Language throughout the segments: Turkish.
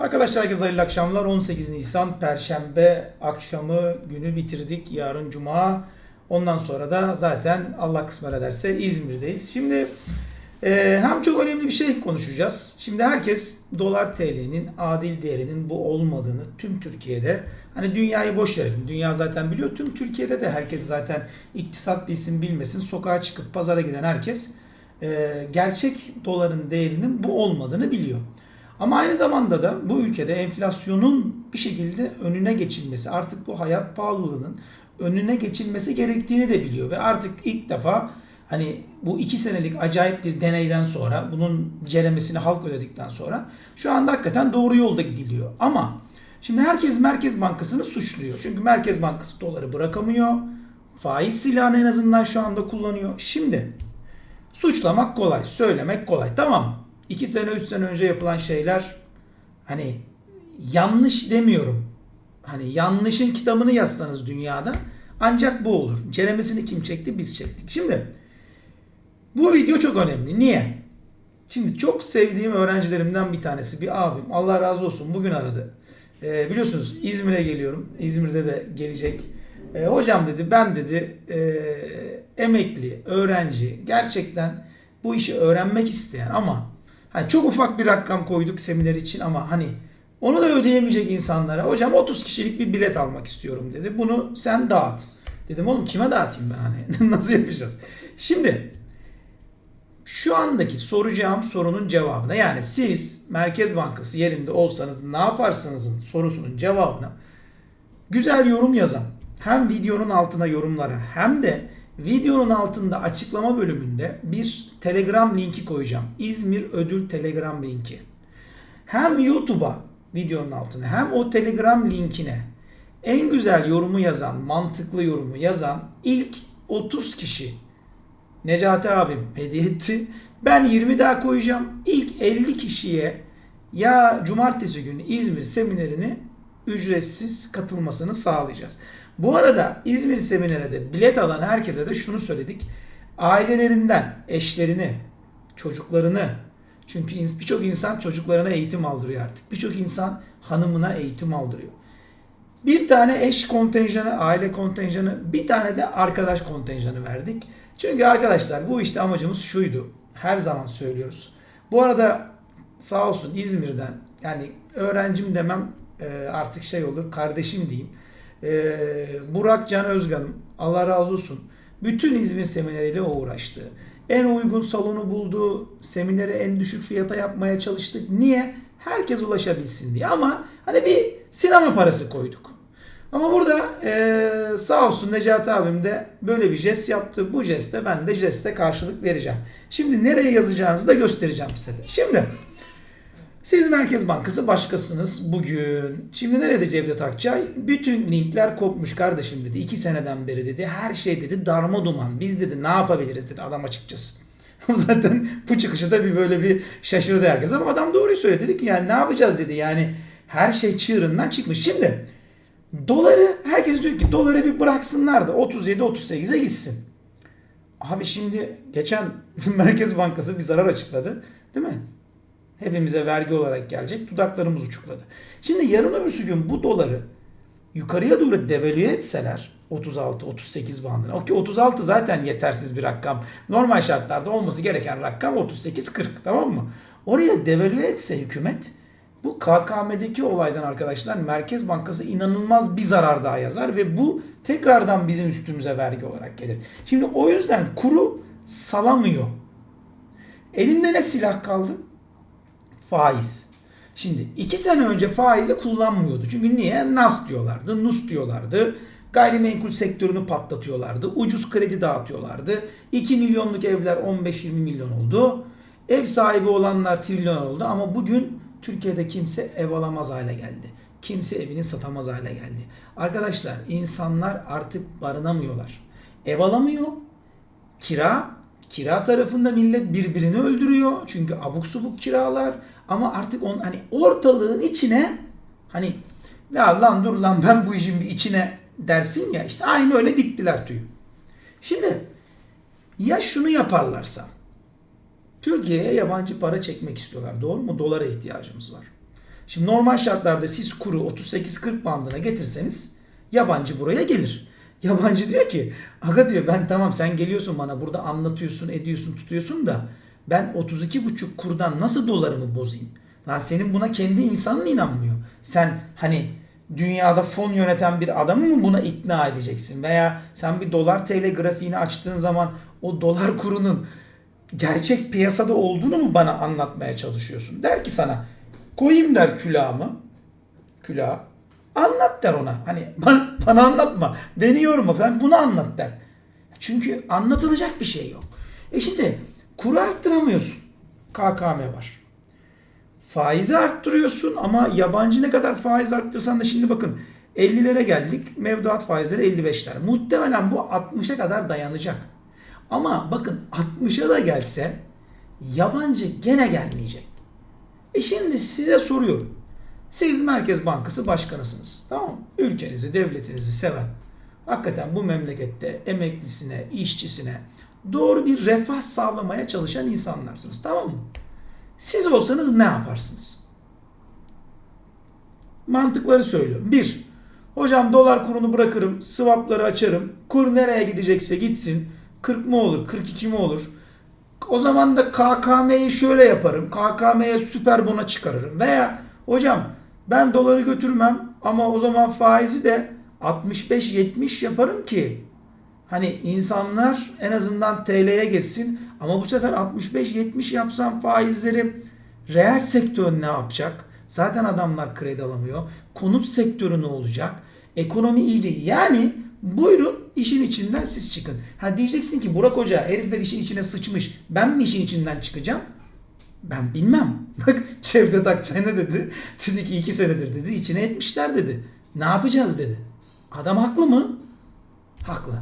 Arkadaşlar herkese hayırlı akşamlar. 18 Nisan Perşembe akşamı günü bitirdik. Yarın Cuma. Ondan sonra da zaten Allah kısmet ederse İzmir'deyiz. Şimdi e, hem çok önemli bir şey konuşacağız. Şimdi herkes dolar TL'nin adil değerinin bu olmadığını tüm Türkiye'de hani dünyayı boş verelim. Dünya zaten biliyor. Tüm Türkiye'de de herkes zaten iktisat bilsin bilmesin sokağa çıkıp pazara giden herkes e, gerçek doların değerinin bu olmadığını biliyor. Ama aynı zamanda da bu ülkede enflasyonun bir şekilde önüne geçilmesi, artık bu hayat pahalılığının önüne geçilmesi gerektiğini de biliyor. Ve artık ilk defa hani bu iki senelik acayip bir deneyden sonra, bunun ceremesini halk ödedikten sonra şu anda hakikaten doğru yolda gidiliyor. Ama şimdi herkes Merkez Bankası'nı suçluyor. Çünkü Merkez Bankası doları bırakamıyor. Faiz silahını en azından şu anda kullanıyor. Şimdi suçlamak kolay, söylemek kolay. Tamam 2 sene 3 sene önce yapılan şeyler hani yanlış demiyorum. Hani yanlışın kitabını yazsanız dünyada ancak bu olur. Ceremesini kim çekti? Biz çektik. Şimdi bu video çok önemli. Niye? Şimdi çok sevdiğim öğrencilerimden bir tanesi bir abim. Allah razı olsun bugün aradı. Ee, biliyorsunuz İzmir'e geliyorum. İzmir'de de gelecek. Ee, hocam dedi ben dedi e, emekli, öğrenci gerçekten bu işi öğrenmek isteyen ama hani çok ufak bir rakam koyduk seminer için ama hani onu da ödeyemeyecek insanlara hocam 30 kişilik bir bilet almak istiyorum dedi. Bunu sen dağıt. Dedim oğlum kime dağıtayım ben hani nasıl yapacağız? Şimdi şu andaki soracağım sorunun cevabına yani siz Merkez Bankası yerinde olsanız ne yaparsınızın sorusunun cevabına güzel yorum yazan hem videonun altına yorumlara hem de videonun altında açıklama bölümünde bir Telegram linki koyacağım. İzmir Ödül Telegram linki. Hem YouTube'a videonun altına hem o Telegram linkine en güzel yorumu yazan, mantıklı yorumu yazan ilk 30 kişi Necati abim hediye etti. Ben 20 daha koyacağım. İlk 50 kişiye ya cumartesi günü İzmir seminerini ücretsiz katılmasını sağlayacağız. Bu arada İzmir seminere de bilet alan herkese de şunu söyledik. Ailelerinden eşlerini, çocuklarını çünkü birçok insan çocuklarına eğitim aldırıyor artık. Birçok insan hanımına eğitim aldırıyor. Bir tane eş kontenjanı, aile kontenjanı, bir tane de arkadaş kontenjanı verdik. Çünkü arkadaşlar bu işte amacımız şuydu. Her zaman söylüyoruz. Bu arada sağ olsun İzmir'den yani öğrencim demem e, artık şey olur kardeşim diyeyim. E, Burak Can Özgan'ım Allah razı olsun. Bütün İzmir semineriyle uğraştı. En uygun salonu buldu. Semineri en düşük fiyata yapmaya çalıştık. Niye? Herkes ulaşabilsin diye. Ama hani bir sinema parası koyduk. Ama burada e, sağ olsun Necati abim de böyle bir jest yaptı. Bu jeste ben de jeste karşılık vereceğim. Şimdi nereye yazacağınızı da göstereceğim size. Şimdi siz Merkez Bankası başkasınız bugün. Şimdi nerede Cevdet Akçay? Bütün linkler kopmuş kardeşim dedi. İki seneden beri dedi. Her şey dedi darma duman. Biz dedi ne yapabiliriz dedi adam açıkçası. Zaten bu çıkışı da bir böyle bir şaşırdı herkes ama adam doğruyu söyledi. Dedi ki yani ne yapacağız dedi. Yani her şey çığırından çıkmış. Şimdi doları herkes diyor ki doları bir bıraksınlar da 37-38'e gitsin. Abi şimdi geçen Merkez Bankası bir zarar açıkladı. Değil mi? Hepimize vergi olarak gelecek. Dudaklarımız uçukladı. Şimdi yarın öbürsü gün bu doları yukarıya doğru devalüe etseler 36-38 bandına. O ki 36 zaten yetersiz bir rakam. Normal şartlarda olması gereken rakam 38-40 tamam mı? Oraya devalüe etse hükümet bu KKM'deki olaydan arkadaşlar Merkez Bankası inanılmaz bir zarar daha yazar ve bu tekrardan bizim üstümüze vergi olarak gelir. Şimdi o yüzden kuru salamıyor. Elinde ne silah kaldı? Faiz. Şimdi iki sene önce faizi kullanmıyordu. Çünkü niye? Nas diyorlardı, Nus diyorlardı. Gayrimenkul sektörünü patlatıyorlardı. Ucuz kredi dağıtıyorlardı. 2 milyonluk evler 15-20 milyon oldu. Ev sahibi olanlar trilyon oldu ama bugün Türkiye'de kimse ev alamaz hale geldi. Kimse evini satamaz hale geldi. Arkadaşlar insanlar artık barınamıyorlar. Ev alamıyor. Kira Kira tarafında millet birbirini öldürüyor. Çünkü abuk subuk kiralar. Ama artık on hani ortalığın içine hani ya lan dur lan ben bu işin bir içine dersin ya işte aynı öyle diktiler tüyü. Şimdi ya şunu yaparlarsa Türkiye'ye yabancı para çekmek istiyorlar. Doğru mu? Dolara ihtiyacımız var. Şimdi normal şartlarda siz kuru 38-40 bandına getirseniz yabancı buraya gelir. Yabancı diyor ki aga diyor ben tamam sen geliyorsun bana burada anlatıyorsun ediyorsun tutuyorsun da ben 32,5 kurdan nasıl dolarımı bozayım? Lan senin buna kendi insanın inanmıyor. Sen hani dünyada fon yöneten bir adamı mı buna ikna edeceksin? Veya sen bir dolar TL grafiğini açtığın zaman o dolar kurunun gerçek piyasada olduğunu mu bana anlatmaya çalışıyorsun? Der ki sana koyayım der külahımı. Külah. Anlat der ona. Hani bana, bana anlatma. Beni yorma. Ben bunu anlat der. Çünkü anlatılacak bir şey yok. E şimdi kuru arttıramıyorsun. KKM var. Faizi arttırıyorsun ama yabancı ne kadar faiz arttırsan da şimdi bakın 50'lere geldik. Mevduat faizleri 55'ler. Muhtemelen bu 60'a kadar dayanacak. Ama bakın 60'a da gelse yabancı gene gelmeyecek. E şimdi size soruyorum. Siz Merkez Bankası Başkanısınız. Tamam mı? Ülkenizi, devletinizi seven, hakikaten bu memlekette emeklisine, işçisine doğru bir refah sağlamaya çalışan insanlarsınız. Tamam mı? Siz olsanız ne yaparsınız? Mantıkları söylüyorum. Bir, hocam dolar kurunu bırakırım, swapları açarım. Kur nereye gidecekse gitsin. 40 mı olur, 42 mi olur? O zaman da KKM'yi şöyle yaparım. KKM'ye süper bona çıkarırım. Veya hocam ben doları götürmem ama o zaman faizi de 65-70 yaparım ki hani insanlar en azından TL'ye geçsin ama bu sefer 65-70 yapsam faizleri reel sektör ne yapacak? Zaten adamlar kredi alamıyor. Konut sektörü ne olacak? Ekonomi iyice yani buyurun işin içinden siz çıkın. Ha diyeceksin ki Burak Hoca herifler işin içine sıçmış. Ben mi işin içinden çıkacağım? Ben bilmem. Bak Cevdet Akçay ne dedi? Dedi ki iki senedir dedi içine etmişler dedi. Ne yapacağız dedi. Adam haklı mı? Haklı.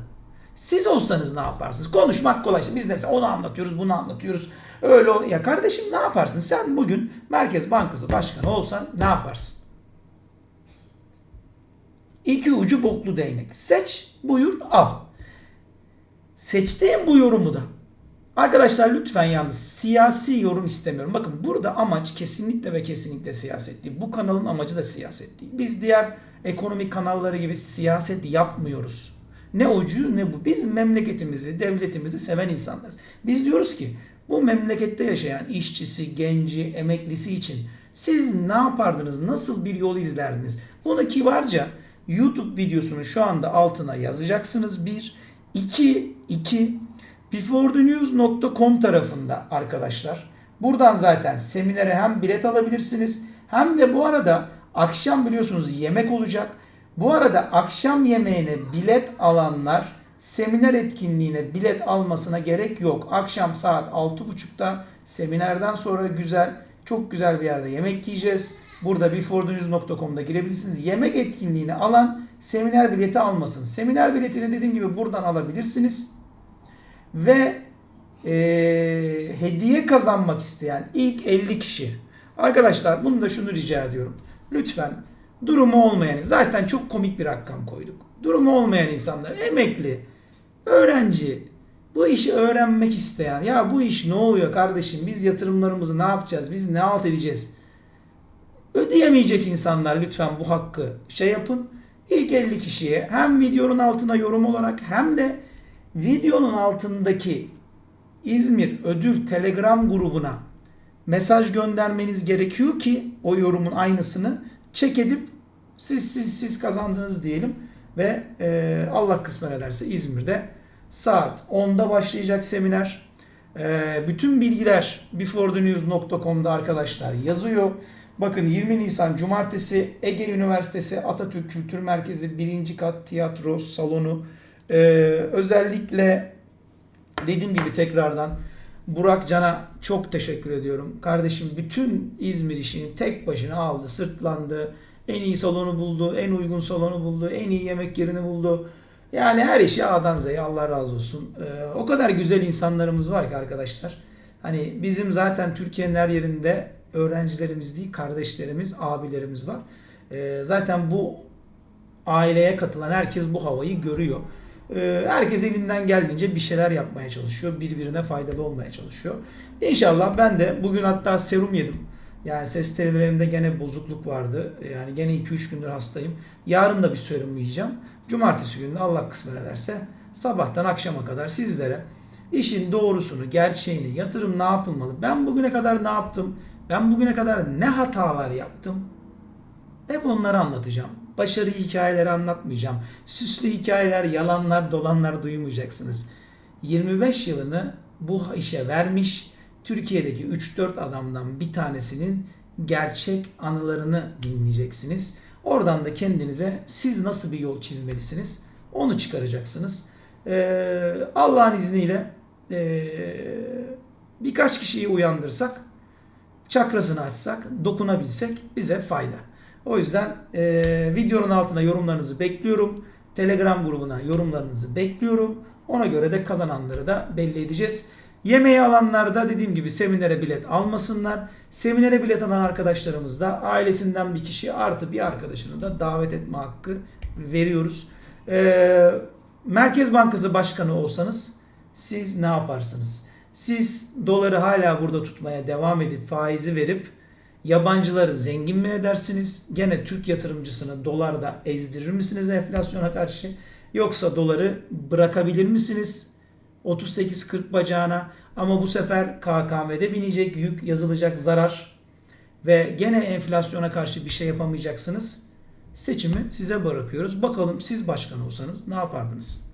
Siz olsanız ne yaparsınız? Konuşmak kolay. Şimdi biz de mesela onu anlatıyoruz, bunu anlatıyoruz. Öyle o. Ya kardeşim ne yaparsın? Sen bugün Merkez Bankası Başkanı olsan ne yaparsın? İki ucu boklu değnek. Seç, buyur, al. Seçtiğin bu yorumu da Arkadaşlar lütfen yalnız siyasi yorum istemiyorum. Bakın burada amaç kesinlikle ve kesinlikle siyaset değil. Bu kanalın amacı da siyaset değil. Biz diğer ekonomik kanalları gibi siyaset yapmıyoruz. Ne ucu ne bu. Biz memleketimizi, devletimizi seven insanlarız. Biz diyoruz ki bu memlekette yaşayan işçisi, genci, emeklisi için siz ne yapardınız? Nasıl bir yol izlerdiniz? Bunu kibarca YouTube videosunun şu anda altına yazacaksınız. Bir. iki, iki beforethenews.com tarafında arkadaşlar. Buradan zaten seminere hem bilet alabilirsiniz hem de bu arada akşam biliyorsunuz yemek olacak. Bu arada akşam yemeğine bilet alanlar seminer etkinliğine bilet almasına gerek yok. Akşam saat 6.30'da seminerden sonra güzel, çok güzel bir yerde yemek yiyeceğiz. Burada beforethenews.com'da girebilirsiniz. Yemek etkinliğini alan seminer bileti almasın. Seminer biletini dediğim gibi buradan alabilirsiniz ve e, hediye kazanmak isteyen ilk 50 kişi. Arkadaşlar bunu da şunu rica ediyorum. Lütfen durumu olmayan, zaten çok komik bir rakam koyduk. Durumu olmayan insanlar, emekli, öğrenci, bu işi öğrenmek isteyen, ya bu iş ne oluyor kardeşim, biz yatırımlarımızı ne yapacağız, biz ne alt edeceğiz? Ödeyemeyecek insanlar lütfen bu hakkı şey yapın. İlk 50 kişiye hem videonun altına yorum olarak hem de videonun altındaki İzmir Ödül Telegram grubuna mesaj göndermeniz gerekiyor ki o yorumun aynısını çek edip siz siz siz kazandınız diyelim ve e, Allah kısmet ederse İzmir'de saat 10'da başlayacak seminer. E, bütün bilgiler beforethenews.com'da arkadaşlar yazıyor. Bakın 20 Nisan Cumartesi Ege Üniversitesi Atatürk Kültür Merkezi 1. kat tiyatro salonu ee, özellikle dediğim gibi tekrardan Burak Can'a çok teşekkür ediyorum. Kardeşim bütün İzmir işini tek başına aldı, sırtlandı. En iyi salonu buldu, en uygun salonu buldu, en iyi yemek yerini buldu. Yani her işi A'dan Z'ye Allah razı olsun. Ee, o kadar güzel insanlarımız var ki arkadaşlar. Hani bizim zaten Türkiye'nin her yerinde öğrencilerimiz değil, kardeşlerimiz, abilerimiz var. Ee, zaten bu aileye katılan herkes bu havayı görüyor. Ee, herkes elinden geldiğince bir şeyler yapmaya çalışıyor. Birbirine faydalı olmaya çalışıyor. İnşallah ben de bugün hatta serum yedim. Yani ses tellerimde gene bozukluk vardı. Yani gene 2-3 gündür hastayım. Yarın da bir serum yiyeceğim. Cumartesi günü Allah kısmet ederse sabahtan akşama kadar sizlere işin doğrusunu, gerçeğini, yatırım ne yapılmalı, ben bugüne kadar ne yaptım, ben bugüne kadar ne hatalar yaptım, hep onları anlatacağım. Başarı hikayeleri anlatmayacağım. Süslü hikayeler, yalanlar, dolanlar duymayacaksınız. 25 yılını bu işe vermiş Türkiye'deki 3-4 adamdan bir tanesinin gerçek anılarını dinleyeceksiniz. Oradan da kendinize siz nasıl bir yol çizmelisiniz onu çıkaracaksınız. Ee, Allah'ın izniyle ee, birkaç kişiyi uyandırsak, çakrasını açsak, dokunabilsek bize fayda. O yüzden ee, videonun altına yorumlarınızı bekliyorum. Telegram grubuna yorumlarınızı bekliyorum. Ona göre de kazananları da belli edeceğiz. Yemeği alanlar da dediğim gibi seminere bilet almasınlar. Seminere bilet alan arkadaşlarımız da ailesinden bir kişi artı bir arkadaşını da davet etme hakkı veriyoruz. Ee, Merkez Bankası Başkanı olsanız siz ne yaparsınız? Siz doları hala burada tutmaya devam edip faizi verip yabancıları zengin mi edersiniz? Gene Türk yatırımcısını dolarda ezdirir misiniz enflasyona karşı? Yoksa doları bırakabilir misiniz? 38-40 bacağına ama bu sefer KKM'de binecek yük yazılacak zarar ve gene enflasyona karşı bir şey yapamayacaksınız. Seçimi size bırakıyoruz. Bakalım siz başkan olsanız ne yapardınız?